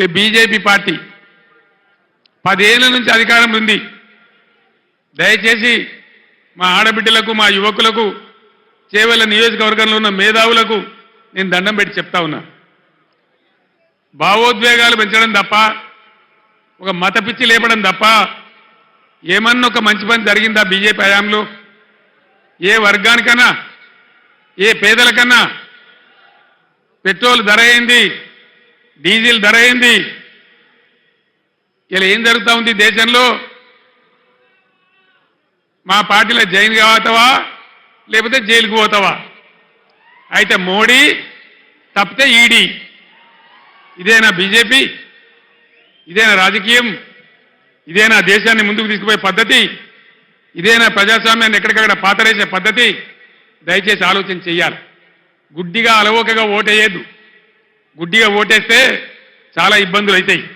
ఈ BJP party పదేళ్ళ నుంచి అధికారం ఉంది. దయచేసి మా ఆడబిడ్డలకు మా యువకులకు చేవల నియోజకవర్గంలో ఉన్న మేధావులకు నేను దండం పెట్టి చెప్తా ఉన్నా. భావోద్వేగాలు పెంచడం తప్ప ఒక మత పిచ్చి లేపడం తప్ప ఏమన్నా ఒక మంచి పని జరిగిందా బీజేపీ హయాంలో? ఏ వర్గానికన్నా ఏ పేదలకన్నా పెట్రోల్ ధర అయింది డీజిల్ ధర అయింది ఇలా ఏం జరుగుతూ ఉంది దేశంలో? మా పార్టీలో జైన్ కావతావా? లేకపోతే జైలుకు పోతావా? అయితే మోడీ తప్పితే ఈడీ. ఇదేనా బీజేపీ? ఇదేనా రాజకీయం? ఇదేనా దేశాన్ని ముందుకు తీసుకుపోయే పద్ధతి? ఇదేనా ప్రజాస్వామ్యాన్ని ఎక్కడికక్కడ పాతరేసే పద్ధతి? దయచేసి ఆలోచన చెయ్యాలి. గుడ్డిగా అలవోకగా ఓటేయద్దు. గుడ్డిగా ఓటేస్తే చాలా ఇబ్బందులు అవుతాయి.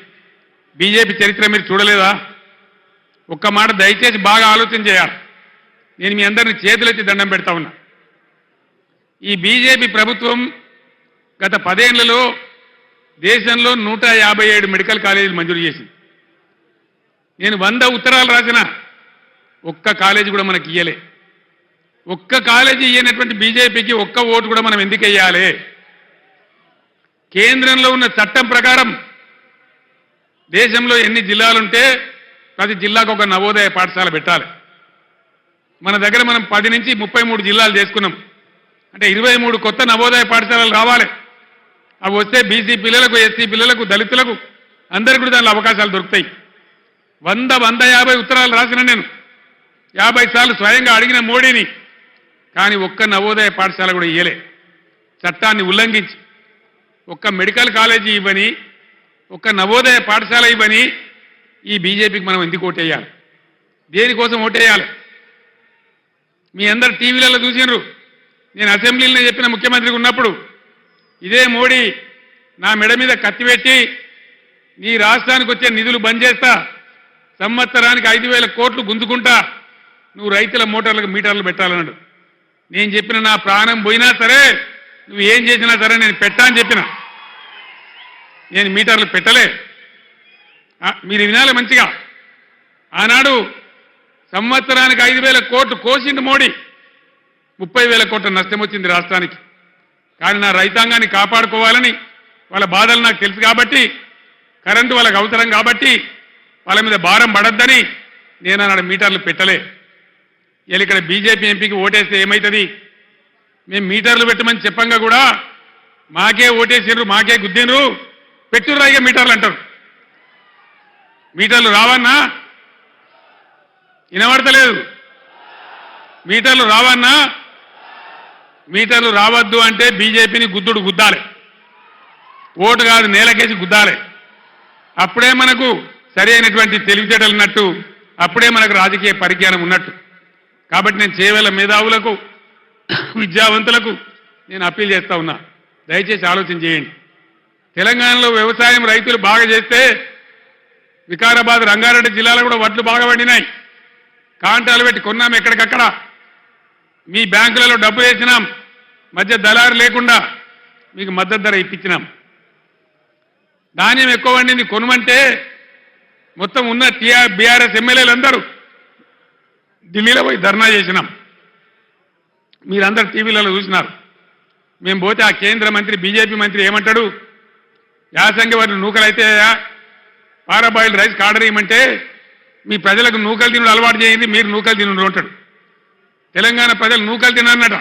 బీజేపీ చరిత్ర మీరు చూడలేదా? ఒక్క మాట దయచేసి బాగా ఆలోచన చేయాలి. నేను మీ అందరిని చేతులెత్తి దండం పెడతా ఉన్నా. ఈ బీజేపీ ప్రభుత్వం గత పదేళ్ళలో దేశంలో నూట యాభై ఏడు మెడికల్ కాలేజీలు మంజూరు చేసింది. నేను వంద ఉత్తరాలు రాసిన ఒక్క కాలేజీ కూడా మనకి ఇయ్యలే. ఒక్క కాలేజీ ఇయ్యనటువంటి బీజేపీకి ఒక్క ఓటు కూడా మనం ఎందుకు వేయాలి కేంద్రంలో ఉన్న చట్టం ప్రకారం దేశంలో ఎన్ని జిల్లాలుంటే ప్రతి జిల్లాకు ఒక నవోదయ పాఠశాల పెట్టాలి. మన దగ్గర మనం పది నుంచి ముప్పై మూడు జిల్లాలు చేసుకున్నాం. అంటే ఇరవై మూడు కొత్త నవోదయ పాఠశాలలు రావాలి. అవి వస్తే బీసీ పిల్లలకు ఎస్సీ పిల్లలకు దళితులకు అందరికీ కూడా దానిలో అవకాశాలు దొరుకుతాయి. వంద వంద యాభై ఉత్తరాలు రాసిన నేను. యాభై సార్లు స్వయంగా అడిగిన మోడీని. కానీ ఒక్క నవోదయ పాఠశాల కూడా ఇయ్యలే. చట్టాన్ని ఉల్లంఘించి ఒక్క మెడికల్ కాలేజీ ఇవ్వని ఒక్క నవోదయ పాఠశాల ఇవ్వని ఈ బీజేపీకి మనం ఎందుకు ఓటేయాలి? దేనికోసం ఓటేయాలి? మీ అందరు టీవీలలో చూసినారు. నేను అసెంబ్లీలో చెప్పిన ముఖ్యమంత్రికి ఉన్నప్పుడు ఇదే మోడీ నా మెడ మీద కత్తి పెట్టి నీ రాష్ట్రానికి వచ్చే నిధులు బంద్ చేస్తా సంవత్సరానికి ఐదు వేల కోట్లు గుంజుకుంటా నువ్వు రైతుల మోటార్లకు మీటర్లు పెట్టాలన్నాడు. నేను చెప్పిన నా ప్రాణం పోయినా సరే నువ్వు ఏం చేసినా సరే నేను పెట్టా అని చెప్పిన. నేను మీటర్లు పెట్టలే. మీరు వినాలి మంచిగా. ఆనాడు సంవత్సరానికి ఐదు వేల కోట్లు కోసిండు మోడీ. ముప్పై వేల కోట్ల నష్టం వచ్చింది రాష్ట్రానికి. కానీ నా రైతాంగాన్ని కాపాడుకోవాలని వాళ్ళ బాధలు నాకు తెలుసు కాబట్టి కరెంటు వాళ్ళకి అవసరం కాబట్టి వాళ్ళ మీద భారం పడద్దని నేను అన్నాడు మీటర్లు పెట్టలే. వీళ్ళు ఇక్కడ బీజేపీ ఎంపీకి ఓటేస్తే ఏమవుతుంది మేము మీటర్లు పెట్టమని చెప్పంగా కూడా మాకే ఓటేసిండ్రు మాకే గుద్దిండ్రు పెట్టురు రాయిగా మీటర్లు అంటారు. మీటర్లు రావన్నా? వినబడతలేదు. మీటర్లు రావన్నా? మీటర్లు రావద్దు అంటే బీజేపీని గుద్దుడు గుద్దాలి. ఓటు కాదు నేలకేసి గుద్దాలి. అప్పుడే మనకు సరి అయినటువంటి తెలివితేటలు ఉన్నట్టు అప్పుడే మనకు రాజకీయ పరిజ్ఞానం ఉన్నట్టు. కాబట్టి నేను చేయవల మేధావులకు విద్యావంతులకు నేను అప్పీల్ చేస్తా ఉన్నా. దయచేసి ఆలోచన చేయండి. తెలంగాణలో వ్యవసాయం రైతులు బాగా చేస్తే వికారాబాద్ రంగారెడ్డి జిల్లాలో కూడా వడ్లు బాగా పండినాయి. కాంటాలు పెట్టి కొన్నాం ఎక్కడికక్కడ. మీ బ్యాంకులలో డబ్బు వేసినాం. మధ్య దళారు లేకుండా మీకు మద్దతు ధర ఇప్పించినాం. ధాన్యం ఎక్కువ వండింది కొనమంటే మొత్తం ఉన్న టీఆర్ బీఆర్ఎస్ ఎమ్మెల్యేలు అందరూ ఢిల్లీలో పోయి ధర్నా చేసినాం. మీరందరు టీవీలలో చూసినారు. మేము పోతే ఆ కేంద్ర మంత్రి బీజేపీ మంత్రి ఏమంటాడు? యాసంగి వారి నూకలైతే పారాబాయిల్ రైస్ కాడరేయమంటే మీ ప్రజలకు నూకలు తినడం అలవాటు చేయండి మీరు నూకలు తినడం అంటాడు. తెలంగాణ ప్రజలు నూకలు తినన్నట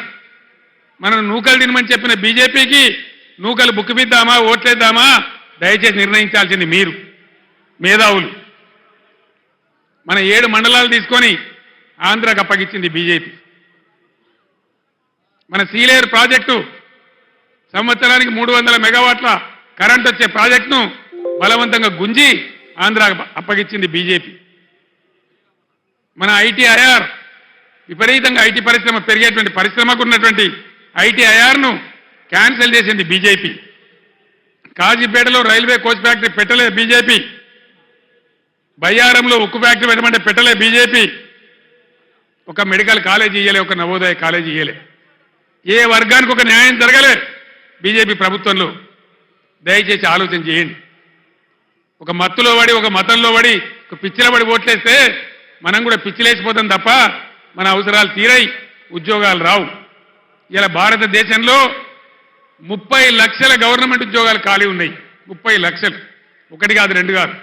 మనం నూకలు తినమని చెప్పిన బీజేపీకి నూకలు బుక్కిపిద్దామా ఓట్లేద్దామా? దయచేసి నిర్ణయించాల్సింది మీరు మేధావులు. మన ఏడు మండలాలు తీసుకొని ఆంధ్రాకు అప్పగించింది బీజేపీ. మన సీలేరు ప్రాజెక్టు. సంవత్సరానికి మూడు వందల మెగావాట్ల కరెంట్ వచ్చే ప్రాజెక్టును బలవంతంగా గుంజి ఆంధ్రాకు అప్పగించింది బీజేపీ. మన ఐటీఐఆర్ విపరీతంగా ఐటీ పరిశ్రమ పెరిగేటువంటి పరిశ్రమకు ఉన్నటువంటి ఐటీఐఆర్ను క్యాన్సిల్ చేసింది బీజేపీ. కాజీపేటలో రైల్వే కోచ్ ఫ్యాక్టరీ పెట్టలే బీజేపీ. బయ్యారంలో ఉక్కు ఫ్యాక్టరీ పెట్టమంటే పెట్టలే బీజేపీ. ఒక మెడికల్ కాలేజీ ఇయ్యలే ఒక నవోదయ కాలేజీ ఇయ్యలే. ఏ వర్గానికి ఒక న్యాయం జరగలే బీజేపీ ప్రభుత్వంలో. దయచేసి ఆలోచన చేయండి. ఒక మత్తులో పడి ఒక మతంలో పడి ఒక పిచ్చిలో పడి ఓట్లేస్తే మనం కూడా పిచ్చిలేసిపోతాం తప్ప మన అవసరాలు తీరై ఉద్యోగాలు రావు. ఇలా భారతదేశంలో ముప్పై లక్షల గవర్నమెంట్ ఉద్యోగాలు ఖాళీ ఉన్నాయి. ముప్పై లక్షలు. ఒకటి కాదు రెండు కాదు.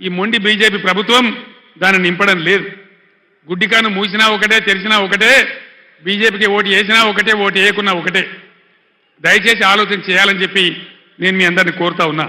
ఈ మొండి బీజేపీ ప్రభుత్వం దాన్ని నింపడం లేదు. గుడ్డికాను మూసినా ఒకటే తెరిచినా ఒకటే బీజేపీకి ఓటు వేసినా ఒకటే ఓటు వేయకున్నా ఒకటే. దయచేసి ఆలోచన చేయాలని చెప్పి నేను మీ అందరిని కోరుతా ఉన్నా.